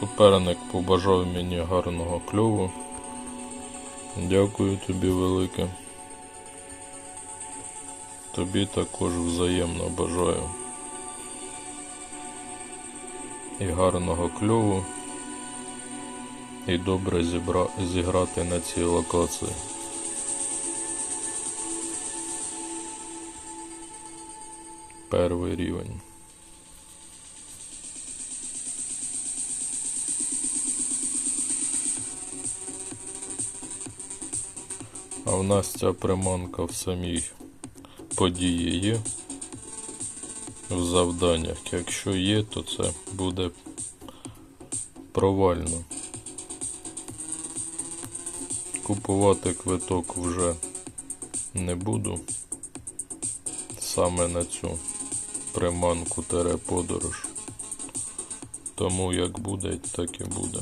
Суперник побажав мені гарного кльову. Дякую тобі велике. Тобі також взаємно бажаю. І гарного кльову. І добре зібра... зіграти на цій локації. Перший рівень. В нас ця приманка в самій події є. В завданнях. Якщо є, то це буде провально. Купувати квиток вже не буду. Саме на цю приманку тере подорож. Тому як буде, так і буде.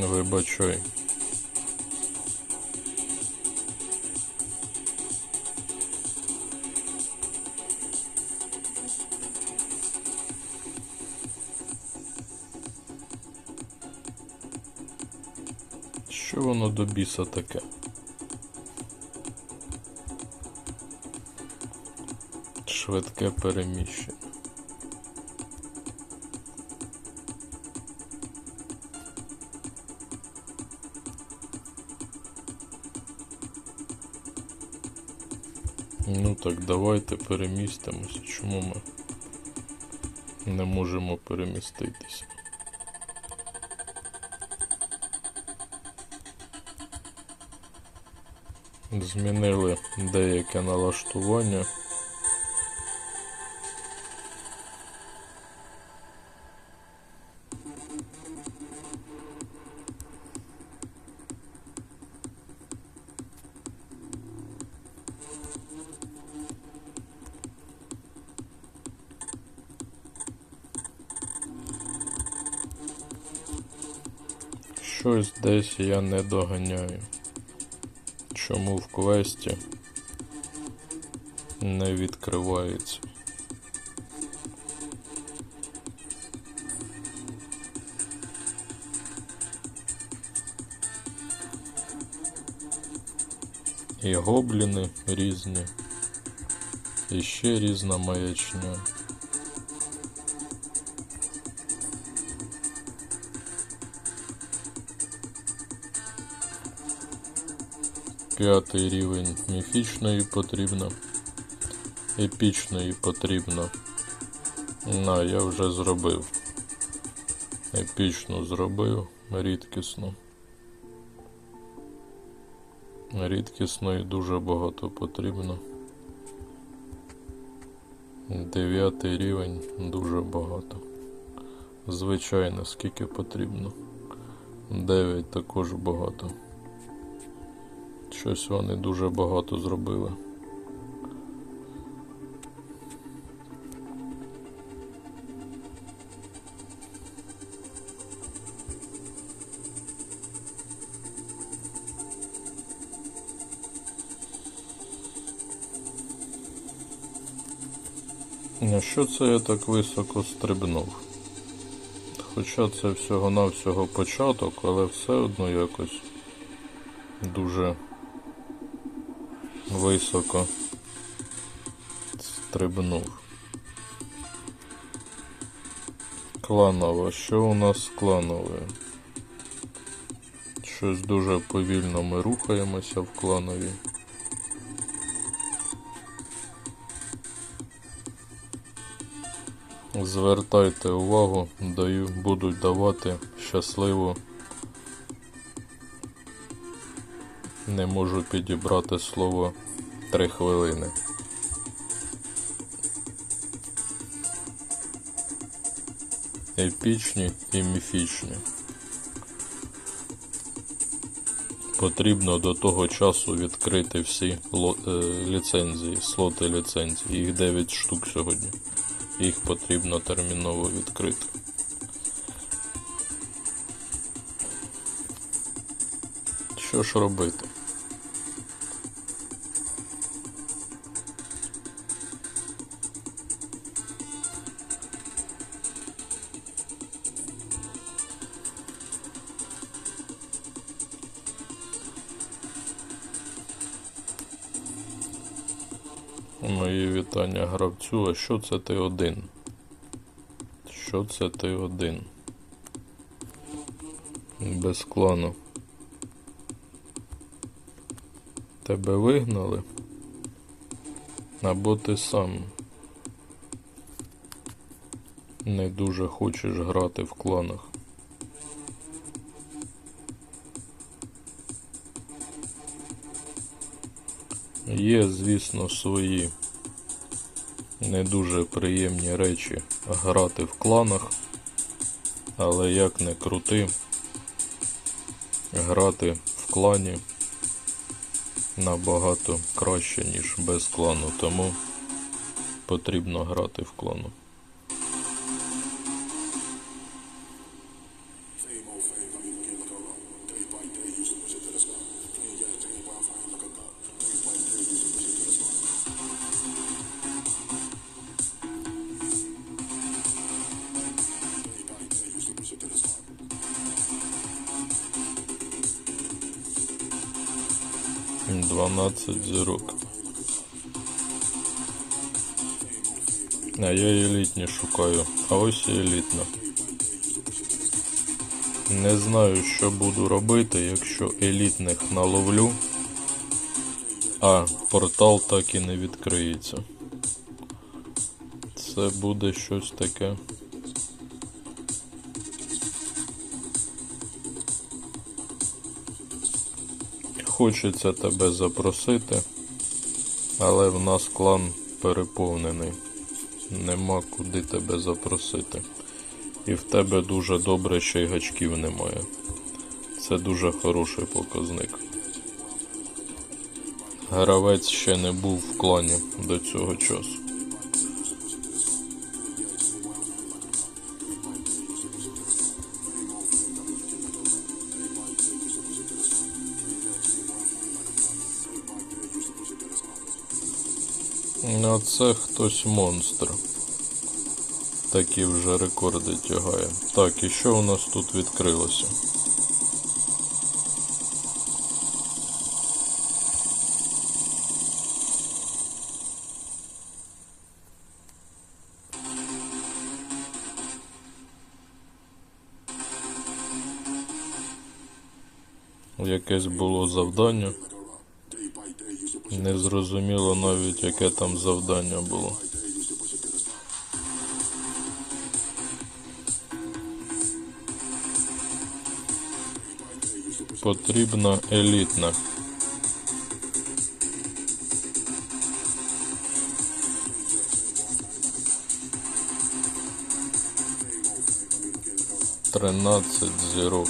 Вибачай. Що воно до біса таке? Швидке переміщення. Ну так, давайте перемістимося. Чому ми не можемо переміститися? Змінили деяке налаштування. Щось десь я не доганяю. Чому в квесті не відкривається? І гобліни різні, і ще різна маячня. П'ятий рівень міфічної потрібно. Епічної потрібно. На, я вже зробив. Епічну зробив, рідкісну. Рідкісної дуже багато потрібно. Дев'ятий рівень дуже багато. Звичайно, скільки потрібно. Дев'ять також багато. Щось вони дуже багато зробили. А що це я так високо стрибнув? Хоча це всього-навсього початок, але все одно якось дуже високо стрибнув. Кланово. Що у нас з клановою? Щось дуже повільно ми рухаємося в кланові. Звертайте увагу, даю, будуть давати щасливо. Не можу підібрати слово три хвилини. Епічні і міфічні. Потрібно до того часу відкрити всі е, ліцензії, слоти ліцензій. Їх 9 штук сьогодні. Їх потрібно терміново відкрити. Що ж робити? Мої вітання гравцю. А що це ти один? Що це ти один? Без клану. Тебе вигнали? Або ти сам не дуже хочеш грати в кланах. Є, звісно, свої не дуже приємні речі грати в кланах, але як не крути, грати в клані набагато краще, ніж без клану, тому потрібно грати в клану. Дванадцять зірок. А я елітні шукаю, а ось і елітна. Не знаю, що буду робити, якщо елітних наловлю, а портал так і не відкриється. Це буде щось таке. Хочеться тебе запросити, але в нас клан переповнений. Нема куди тебе запросити. І в тебе дуже добре, ще й гачків немає. Це дуже хороший показник. Гравець ще не був в клані до цього часу. Це хтось монстр. Такі вже рекорди тягає. Так, і що у нас тут відкрилося? Якесь було завдання. Не зрозуміло навіть, яке там завдання було. Потрібна елітна. Тринадцять зірок,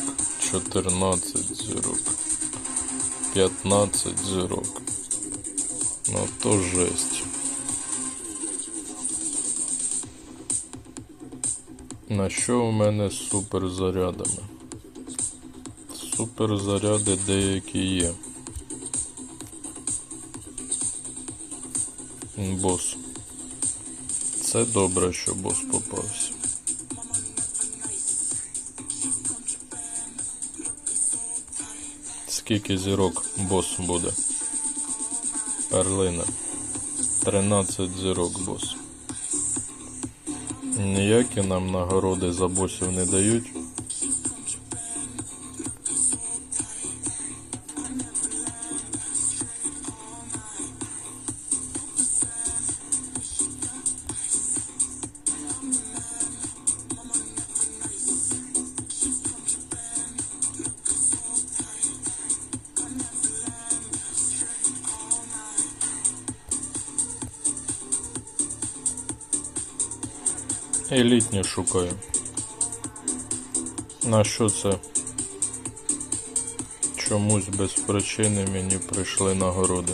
чотирнадцять зірок, п'ятнадцять зірок. Ну то жесть. На що у мене з суперзарядами? Суперзаряди деякі є. Бос. Це добре, що бос попався. Скільки зірок бос буде? Перлина. 13 зірок бос. Ніякі нам нагороди за босів не дають. Елітні шукаю. На що це? Чомусь без причини мені прийшли нагороди.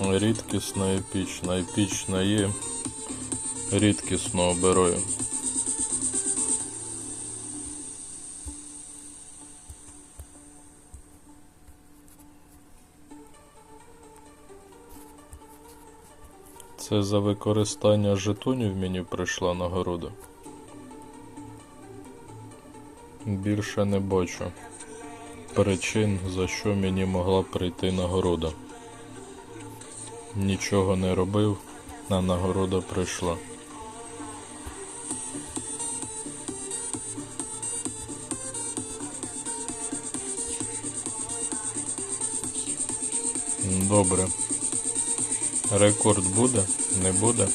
Рідкісна епічна. Епічна є. Рідкісно обираю. Це за використання жетонів мені прийшла нагорода. Більше не бачу причин, за що мені могла прийти нагорода. Нічого не робив, а нагорода прийшла. Добре. Рекорд буде? Не буде?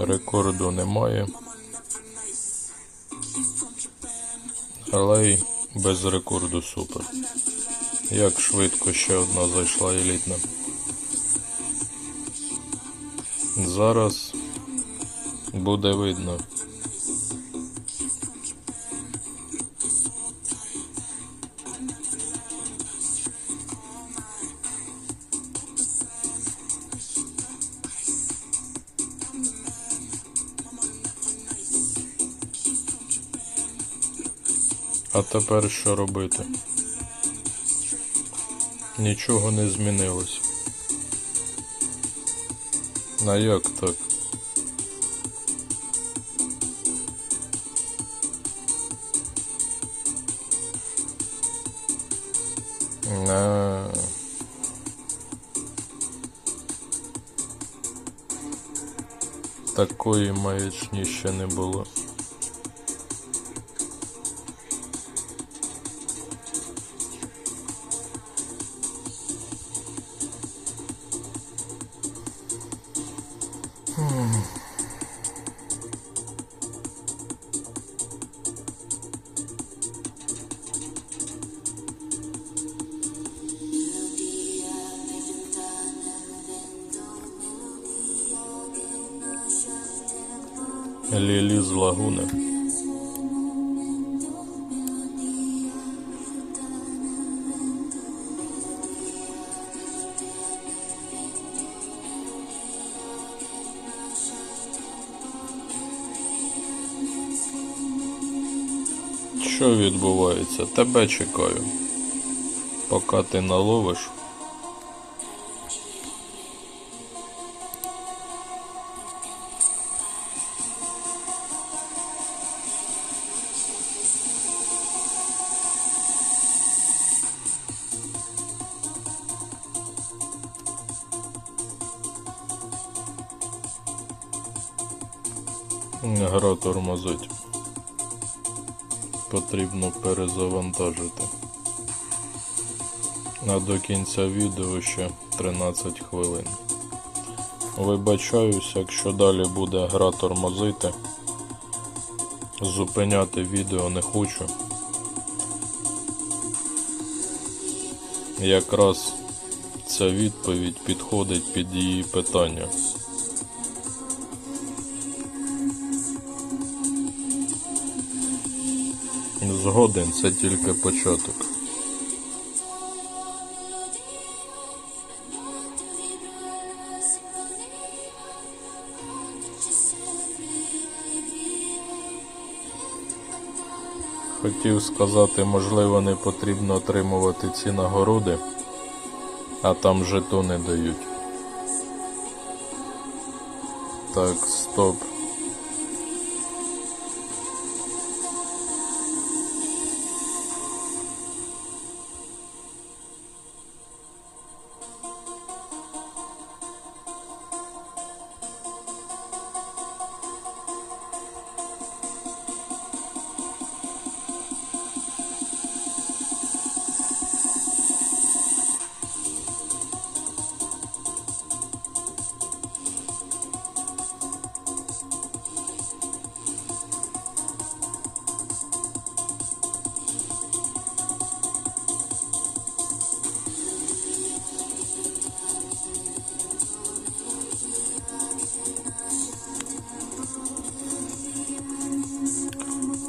Рекорду немає. Але й без рекорду супер. Як швидко ще одна зайшла елітна. Зараз буде видно. А тепер що робити? Нічого не змінилось. А як так? А. Такої маячні ще не було. Лілі з лагуни. Що відбувається? Тебе чекаю. Поки ти наловиш. Гра тормозить. Потрібно перезавантажити. А до кінця відео ще 13 хвилин. Вибачаюсь, якщо далі буде гра тормозити. Зупиняти відео не хочу. Якраз ця відповідь підходить під її питання. Згоден, це тільки початок. Хотів сказати, можливо, не потрібно отримувати ці нагороди, а там жетони дають. Так, стоп.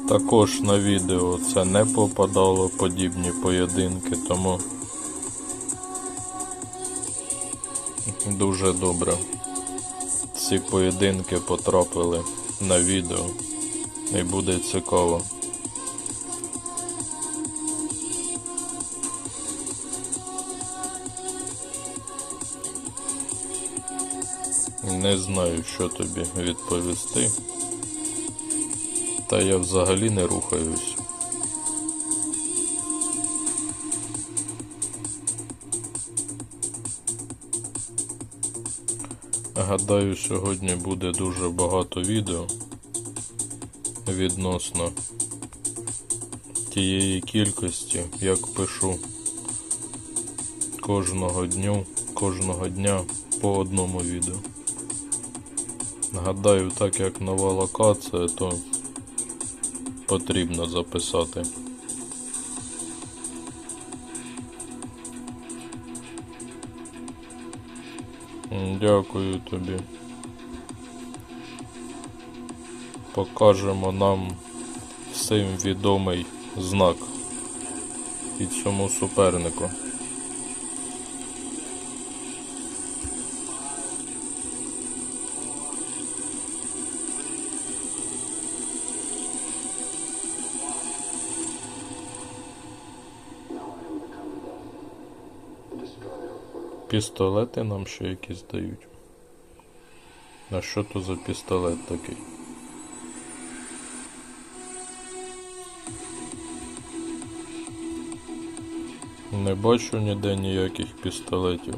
Також на відео це не попадало подібні поєдинки, тому дуже добре. Ці поєдинки потрапили на відео і буде цікаво. Не знаю, що тобі відповісти. Та я взагалі не рухаюсь. Гадаю, сьогодні буде дуже багато відео відносно тієї кількості, як пишу кожного дню, кожного дня по одному відео. Гадаю, так як нова локація, то потрібно записати. Дякую тобі. Покажемо нам всім відомий знак і цьому супернику. Пістолети нам ще якісь дають. А що то за пістолет такий? Не бачу ніде ніяких пістолетів.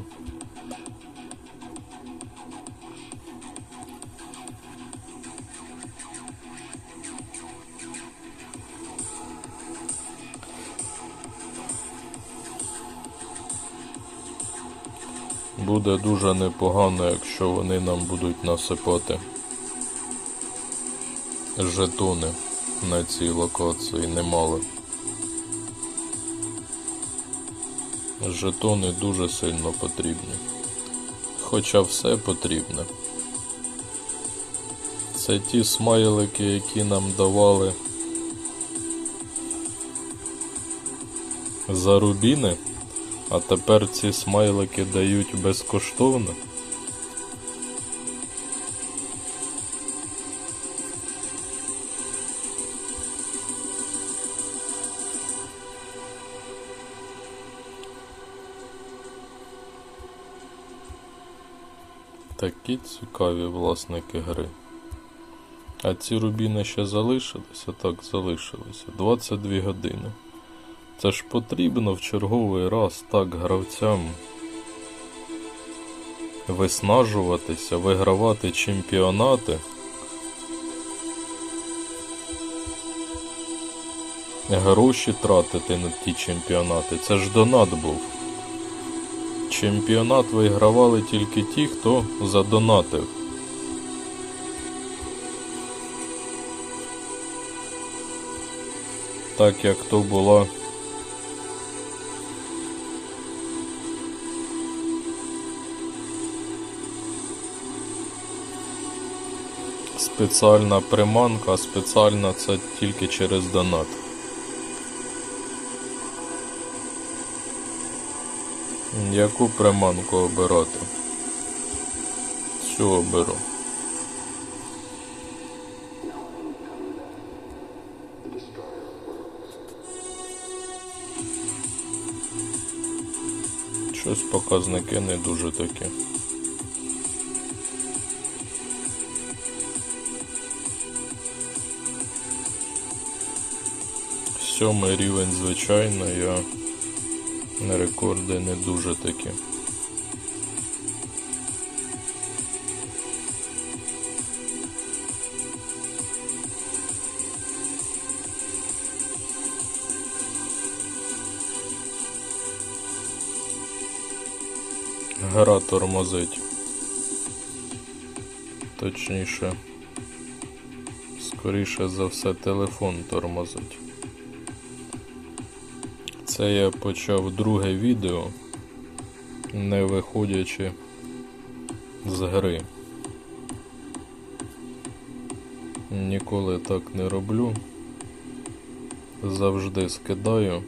Буде дуже непогано, якщо вони нам будуть насипати жетони на цій локації немало. Жетони дуже сильно потрібні. Хоча все потрібне. Це ті смайлики, які нам давали за рубіни, а тепер ці смайлики дають безкоштовно. Такі цікаві власники гри. А ці рубіни ще залишилися? Так, залишилися. 22 години. Це ж потрібно в черговий раз так гравцям виснажуватися, вигравати чемпіонати. Гроші тратити на ті чемпіонати. Це ж донат був. Чемпіонат вигравали тільки ті, хто задонатив. Так як то була спеціальна приманка, а спеціальна це тільки через донат. Яку приманку обирати? Цю оберу. Щось показники не дуже такі. Сьомий рівень, звичайно, я на рекорди не дуже такі. Гра тормозить. Точніше, скоріше за все телефон тормозить. Це я почав друге відео, не виходячи з гри. Ніколи так не роблю. завжди скидаю,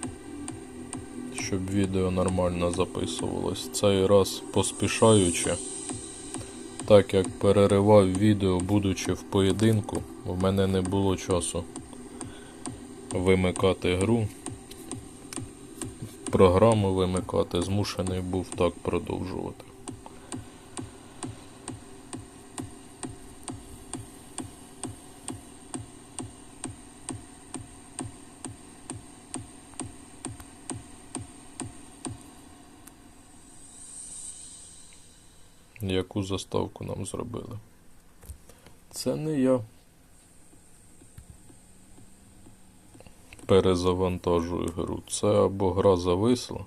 щоб відео нормально записувалось. Цей раз поспішаючи, так як переривав відео, будучи в поєдинку, у мене не було часу вимикати гру. Програму вимикати, змушений був так продовжувати. Яку заставку нам зробили? Це не я. Перезавантажую гру. Це або гра зависла.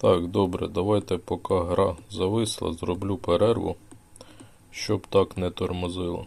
Так, добре, давайте поки гра зависла, зроблю перерву, щоб так не тормозило.